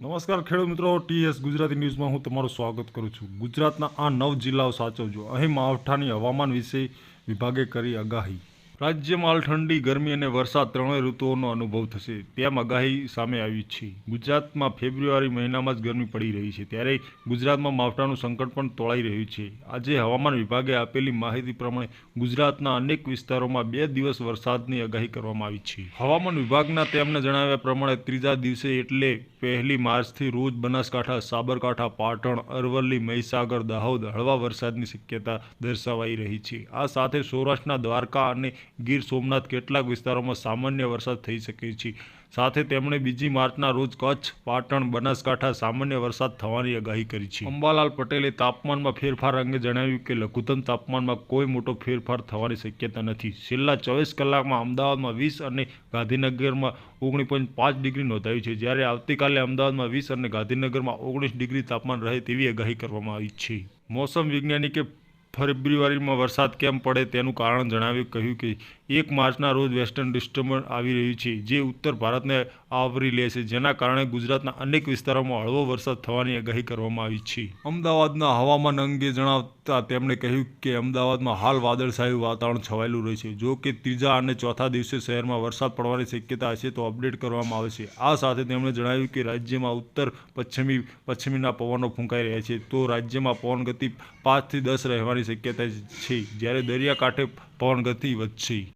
નમસ્કાર ખેડૂત મિત્રો, ટીએસ ગુજરાતી ન્યૂઝમાં હું તમારું સ્વાગત કરું છું. ગુજરાતના આ નવ જિલ્લાઓ સાચવજો. અહીં માવઠાની હવામાન વિશે વિભાગે કરી આગાહી. રાજ્યમાં ઠંડી ગરમી અને વરસાદ ત્રણેય ઋતુઓનો અનુભવ થશે. તેમ આગાહી સામે આવી છે. ગુજરાતમાં ફેબ્રુઆરી મહિનામાં જ ગરમી પડી રહી છે. ત્યારે ગુજરાતમાં માવઠાનું સંકટ પણ તોળાઈ રહ્યું છે. આજે હવામાન વિભાગે આપેલી માહિતી પ્રમાણે ગુજરાતના અનેક વિસ્તારોમાં બે દિવસ વરસાદની આગાહી કરવામાં આવી છે. હવામાન વિભાગના તેમને જણાવ્યા પ્રમાણે ત્રીજા દિવસે એટલે પહેલી માર્ચથી રોજ બનાસકાંઠા, સાબરકાંઠા, પાટણ, અરવલ્લી, મહીસાગર, દાહોદ હળવા વરસાદની શક્યતા દર્શાવાઈ રહી છે. આ સાથે સૌરાષ્ટ્રના દ્વારકા અને ગીર સોમનાથ કેટલાક વિસ્તારોમાં સામાન્ય વરસાદ થઈ શકે છે. સાથે તેમણે બીજી માર્ચના રોજ કચ્છ, પાટણ, બનાસકાંઠા સામાન્ય વરસાદ થવાની આગાહી કરી છે. અંબાલાલ પટેલે તાપમાનમાં ફેરફાર અંગે જણાવ્યું કે લઘુત્તમ તાપમાનમાં કોઈ મોટો ફેરફાર થવાની શક્યતા નથી. છેલ્લા ચોવીસ કલાકમાં અમદાવાદમાં વીસ અને ગાંધીનગરમાં પોઈન્ટ પાંચ ડિગ્રી નોંધાયું છે. જ્યારે આવતીકાલે અમદાવાદમાં વીસ અને ગાંધીનગરમાં ઓગણીસ ડિગ્રી તાપમાન રહે તેવી આગાહી કરવામાં આવી છે. મોસમ વૈજ્ઞાનિકે ફેબ્રુઆરીમાં વરસાદ કેમ પડે તેનું કારણ જણાવી કહ્યું કે એક માર્ચના રોજ વેસ્ટર્ન ડિસ્ટર્બન્સ આવી રહ્યું છે, જે ઉત્તર ભારતને આવરી લે છે, જેના કારણે ગુજરાતના અનેક વિસ્તારોમાં હળવો વરસાદ થવાની આગાહી કરવામાં આવી છે. અમદાવાદના હવામાન અંગે જણાવતા તેમણે કહ્યું કે અમદાવાદમાં હાલ વાદળછાયું વાતાવરણ છવાયેલું રહે છે. જો કે ત્રીજા અને ચોથા દિવસે શહેરમાં વરસાદ પડવાની શક્યતા હશે તો અપડેટ કરવામાં આવશે આ સાથે તેમણે જણાવ્યું કે રાજ્યમાં ઉત્તર, પશ્ચિમી, પશ્ચિમીના પવનો ફૂંકાઈ રહ્યા છે. તો રાજ્યમાં પવન ગતિ પાંચથી દસ રહેવાની શક્યતા છે. જ્યારે દરિયાકાંઠે પવન ગતિ વધશે.